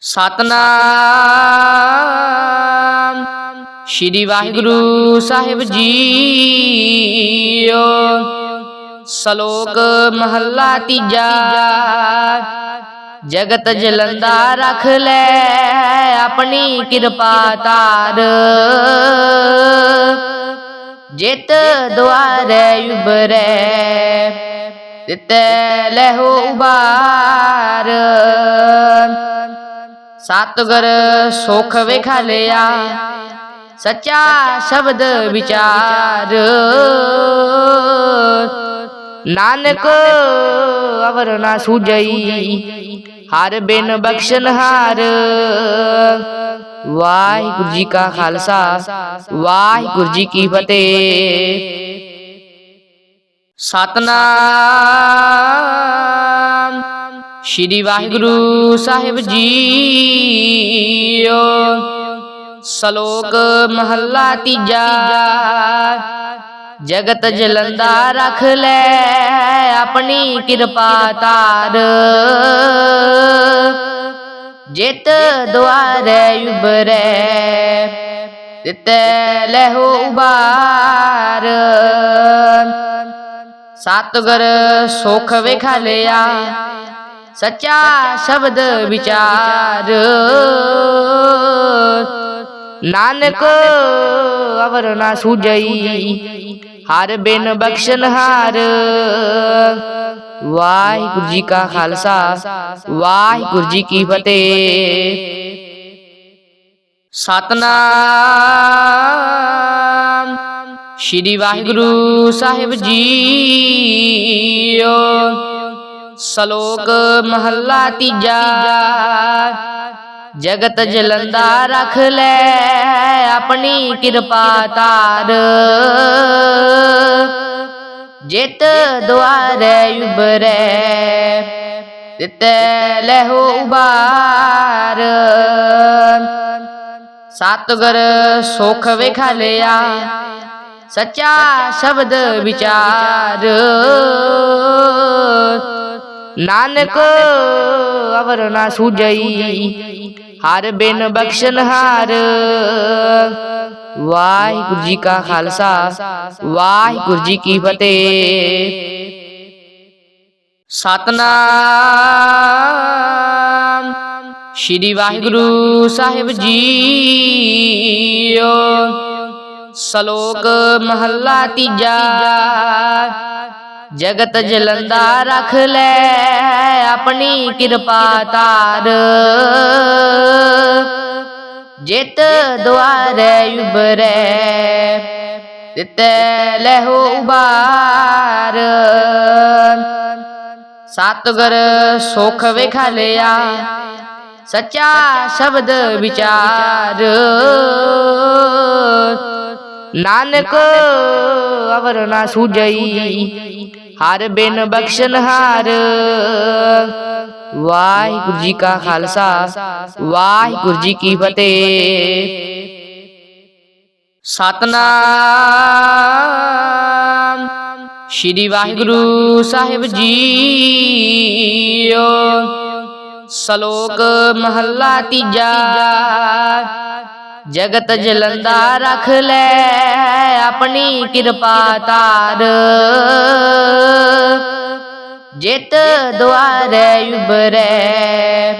ਸਤਨਾਮ। ਸ਼੍ਰੀ ਵਾਹਿਗੁਰੂ ਸਾਹਿਬ ਜੀਓ। ਸ਼ਲੋਕ ਮਹੱਲਾ ਤੀਜਾ। ਜਗਤ ਜਲੰਦਾ ਰਖ ਲੈ ਆਪਣੀ ਕਿਰਪਾ ਤਾਰ। ਜਿਤ ਦੁਆਰੇ ਉਬਰੈ ਤਿਤੈ ਲਹੋ ਉਬਾਰ ਸਤਿਗੁਰ ਸੁਖ ਵਿਖਾਲਿਆ ਸੱਚਾ ਸ਼ਬਦ ਵਿਚਾਰ। ਨਾਨਕ ਅਵਰ ਨਾ ਸੂਝਈ, ਹਰ ਬਿਨ ਬਖਸ਼ਨ ਹਾਰ। ਵਾਹਿਗੁਰੂ ਜੀ ਕਾ ਖਾਲਸਾ, ਵਾਹਿਗੁਰੂ ਜੀ ਕੀ ਫਤਿਹ। ਸਤਨਾਮ। ਸ਼੍ਰੀ ਵਾਹਿਗੁਰੂ ਸਾਹਿਬ ਜੀਓ। ਸ਼ਲੋਕ ਮਹੱਲਾ ਤੀਜਾ। ਜਗਤ ਜਲੰਦਾ ਰਖ ਲੈ ਆਪਣੀ ਕਿਰਪਾ ਤਾਰ। ਜਿਤ ਦੁਆਰੇ ਉਬਰੈ ਤਿਤੈ ਲਹੋ ਉਬਾਰ ਸਤਿਗੁਰ ਸੁਖ ਵਿਖਾਲਿਆ ਸੱਚਾ ਸ਼ਬਦ ਵਿਚਾਰ। ਨਾਨਕ ਅਵਰ ਨਾ ਸੂਝਈ, ਹਰ ਬਿਨ ਬਖਸ਼ਨ ਹਾਰ। ਵਾਹਿਗੁਰੂ ਜੀ ਕਾ ਖਾਲਸਾ, ਵਾਹਿਗੁਰੂ ਜੀ ਕੀ ਫਤਿਹ। ਸਤਨਾਮ ਸ਼੍ਰੀ ਵਾਹਿਗੁਰੂ ਸਾਹਿਬ ਜੀਓ। ਸ਼ਲੋਕ ਮਹੱਲਾ ਤੀਜਾ। ਜਗਤ ਜਲੰਦਾ ਰਖ ਲੈ ਆਪਣੀ ਕਿਰਪਾ ਤਾਰ। ਜਿਤ ਦੁਆਰੇ ਉਬਰੈ ਤਿਤੈ ਲਹੋ ਉਬਾਰ ਸਤਿਗੁਰ ਸੁਖ ਵਿਖਾਲਿਆ, ਸੱਚਾ ਸ਼ਬਦ ਵਿਚਾਰ। ਨਾਨਕ ਅਵਰ ਨਾ ਸੂਝਈ। ਹਰ ਬਿਨ ਬਖਸ਼ਨ ਹਾਰ। ਵਾਹਿਗੁਰੂ ਜੀ ਕਾ ਖਾਲਸਾ। ਵਾਹਿਗੁਰੂ ਜੀ ਕੀ ਫਤਿਹ। ਸਤਨਾਮ। ਸ਼੍ਰੀ ਵਾਹਿਗੁਰੂ ਸਾਹਿਬ ਜੀਓ। ਸ਼ਲੋਕ ਮਹੱਲਾ ਤੀਜਾ। ਜਗਤ ਜਲੰਦਾ ਰਖ ਲੈ ਆਪਣੀ ਕਿਰਪਾ ਤਾਰ ਜਿਤ ਦੁਆਰੇ ਉਬਰੈ ਤਿਤੈ ਲਹੋ ਉਬਾਰ ਸਤਿਗੁਰ ਸੁਖ ਵਿਖਾਲਿਆ ਸੱਚਾ ਸ਼ਬਦ ਵਿਚਾਰ। ਨਾਨਕ ਅਵਰ ਨਾ ਸੂਝਈ ਹਰ ਬਿਨ ਬਖਸ਼ਨ ਹਾਰ। ਵਾਹਿਗੁਰੂ ਜੀ ਕਾ ਖਾਲਸਾ, ਵਾਹਿਗੁਰੂ ਜੀ ਕੀ ਫਤਿਹ। ਸਤਨਾਮ ਸ਼੍ਰੀ ਵਾਹਿਗੁਰੂ ਸਾਹਿਬ ਜੀਓ। ਸ਼ਲੋਕ ਮਹੱਲਾ ਤੀਜਾ। ਜਗਤ ਜਲੰਦਾ ਰਖ ਲੈ ਆਪਣੀ ਕਿਰਪਾ ਤਾਰ। ਜਿਤ ਦੁਆਰੇ ਉਬਰੈ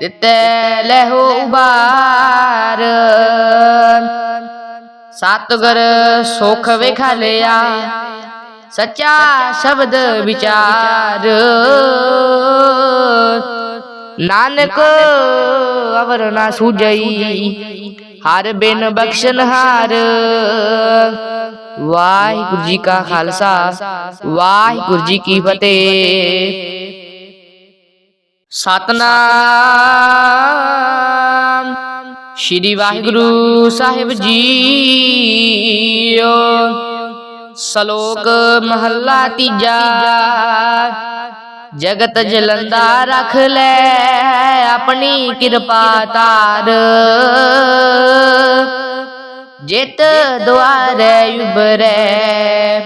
ਤਿਤੈ ਲਹੋ ਉਬਾਰ ਸਤਿਗੁਰ ਸੁਖ ਵਿਖਾਲਿਆ, ਸੱਚਾ ਸ਼ਬਦ ਵਿਚਾਰ। ਨਾਨਕ ਅਵਰ ਨਾ ਸੂਝਈ ਹਰ ਬਿਨ ਬਖਸ਼ਨ ਹਾਰ। ਵਾਹਿਗੁਰੂ ਜੀ ਕਾ ਖਾਲਸਾ, ਵਾਹਿਗੁਰੂ ਜੀ ਕੀ ਫਤਿਹ। ਸਤਨਾਮ ਸ਼੍ਰੀ ਵਾਹਿਗੁਰੂ ਸਾਹਿਬ ਜੀਓ। ਸ਼ਲੋਕ ਮਹੱਲਾ ਤੀਜਾ। ਜਗਤ ਜਲੰਦਾ ਰਖ ਲੈ ਆਪਣੀ ਕਿਰਪਾ ਤਾਰ। ਜਿਤ ਦੁਆਰੇ ਉਬਰੈ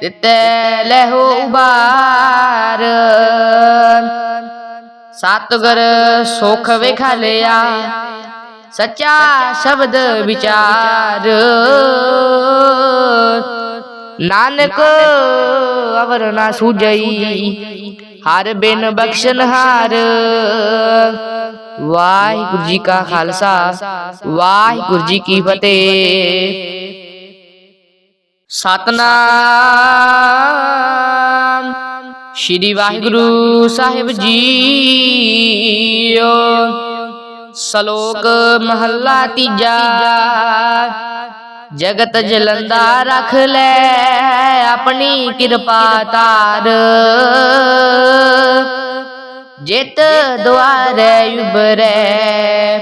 ਤਿਤੈ ਲਹੋ ਉਬਾਰ ਸਤਿਗੁਰ ਸੁਖ ਵਿਖਾਲਿਆ ਸੱਚਾ ਸ਼ਬਦ ਵਿਚਾਰ। ਨਾਨਕ ਅਵਰ ਨਾ ਸੂਝਈ ਹਰ ਬਿਨ ਬਖਸ਼ਨ ਹਾਰ ਵਾਹਿਗੁਰੂ ਜੀ ਕਾ ਖਾਲਸਾ, ਵਾਹਿਗੁਰੂ ਜੀ ਕੀ ਫਤਿਹ। ਸਤਨਾਮ ਸ਼੍ਰੀ ਵਾਹਿਗੁਰੂ ਸਾਹਿਬ ਜੀਓ। ਸ਼ਲੋਕ ਮਹੱਲਾ ਤੀਜਾ। ਜਗਤ ਜਲੰਦਾ ਰਖ ਲੈ ਆਪਣੀ ਕਿਰਪਾ ਤਾਰ। ਜਿਤ ਦੁਆਰੇ ਉਬਰੈ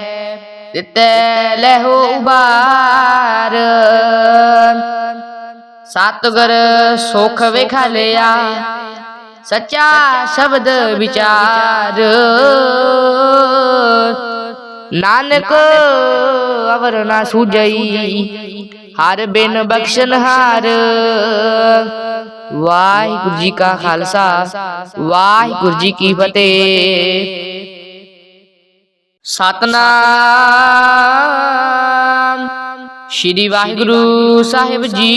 ਤਿਤੈ ਲਹੋ ਉਬਾਰ ਸਤਿਗੁਰ ਸੁਖ ਵਿਖਾਲਿਆ ਸੱਚਾ ਸ਼ਬਦ ਵਿਚਾਰ। ਨਾਨਕ ਅਵਰ ਨਾ ਸੂਝਈ ਹਰ ਬਿਨ ਬਖਸ਼ਨ ਹਾਰ ਵਾਹਿਗੁਰੂ ਜੀ ਕਾ ਖਾਲਸਾ, ਵਾਹਿਗੁਰੂ ਜੀ ਕੀ ਫਤਿਹ। ਸਤਨਾਮ ਸ਼੍ਰੀ ਵਾਹਿਗੁਰੂ ਸਾਹਿਬ ਜੀਓ।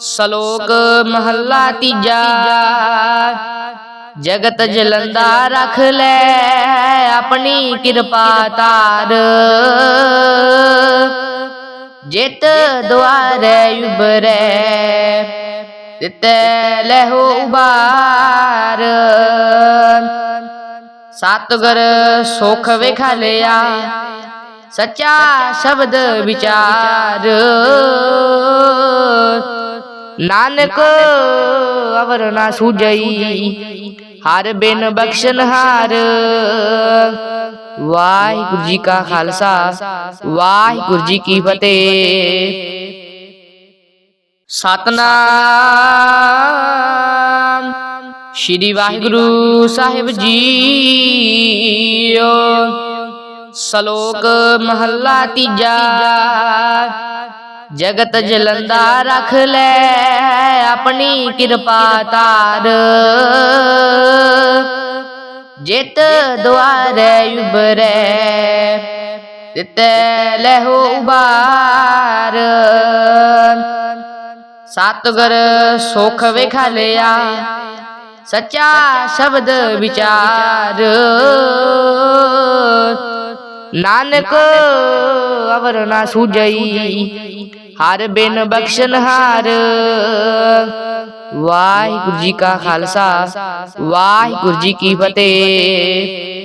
ਸ਼ਲੋਕ ਮਹੱਲਾ ਤੀਜਾ, ਜਗਤ ਜਲੰਦਾ ਰਖ ਲੈ ਆਪਣੀ ਕਿਰਪਾ ਤਾਰ। ਜਿਤ ਦੁਆਰੇ ਉਬਰੈ ਤਿਤੈ ਲਹੋ ਉਬਾਰ ਸਤਿਗੁਰ ਸੁਖ ਵਿਖਾਲਿਆ ਸੱਚਾ ਸ਼ਬਦ ਵਿਚਾਰ। ਨਾਨਕ ਅਵਰ ਨਾ ਸੂਝਈ ਹਰ ਬਿਨ ਬਖਸ਼ਨ ਹਾਰ। ਵਾਹਿਗੁਰੂ ਜੀ ਕਾ ਖਾਲਸਾ ਵਾਹਿਗੁਰੂ ਜੀ ਕੀ ਫਤਿਹ। ਸਤਨਾਮ। ਸ਼੍ਰੀ ਵਾਹਿਗੁਰੂ ਸਾਹਿਬ ਜੀਓ। ਸ਼ਲੋਕ ਮਹੱਲਾ ਤੀਜਾ। ਜਗਤ ਜਲੰਦਾ ਰਖ ਲੈ। ਆਪਣੀ ਕਿਰਪਾ ਤਾਰ ਜਿਤ ਦੁਆਰੇ ਉਬਰੈ ਤਿਤੈ ਲਹੋ ਉਬਾਰ ਸਤਿਗੁਰ ਸੁਖ ਵਿਖਾਲਿਆ, ਸੱਚਾ ਸ਼ਬਦ ਵਿਚਾਰ। ਨਾਨਕ ਅਵਰ ਨਾ ਸੁਜਈ ਹਰ ਬਿਨ ਬਖਸ਼ਨ ਹਾਰ। ਵਾਹਿਗੁਰੂ ਜੀ ਕਾ ਖਾਲਸਾ। ਵਾਹਿਗੁਰੂ ਜੀ ਕੀ ਫਤਿਹ।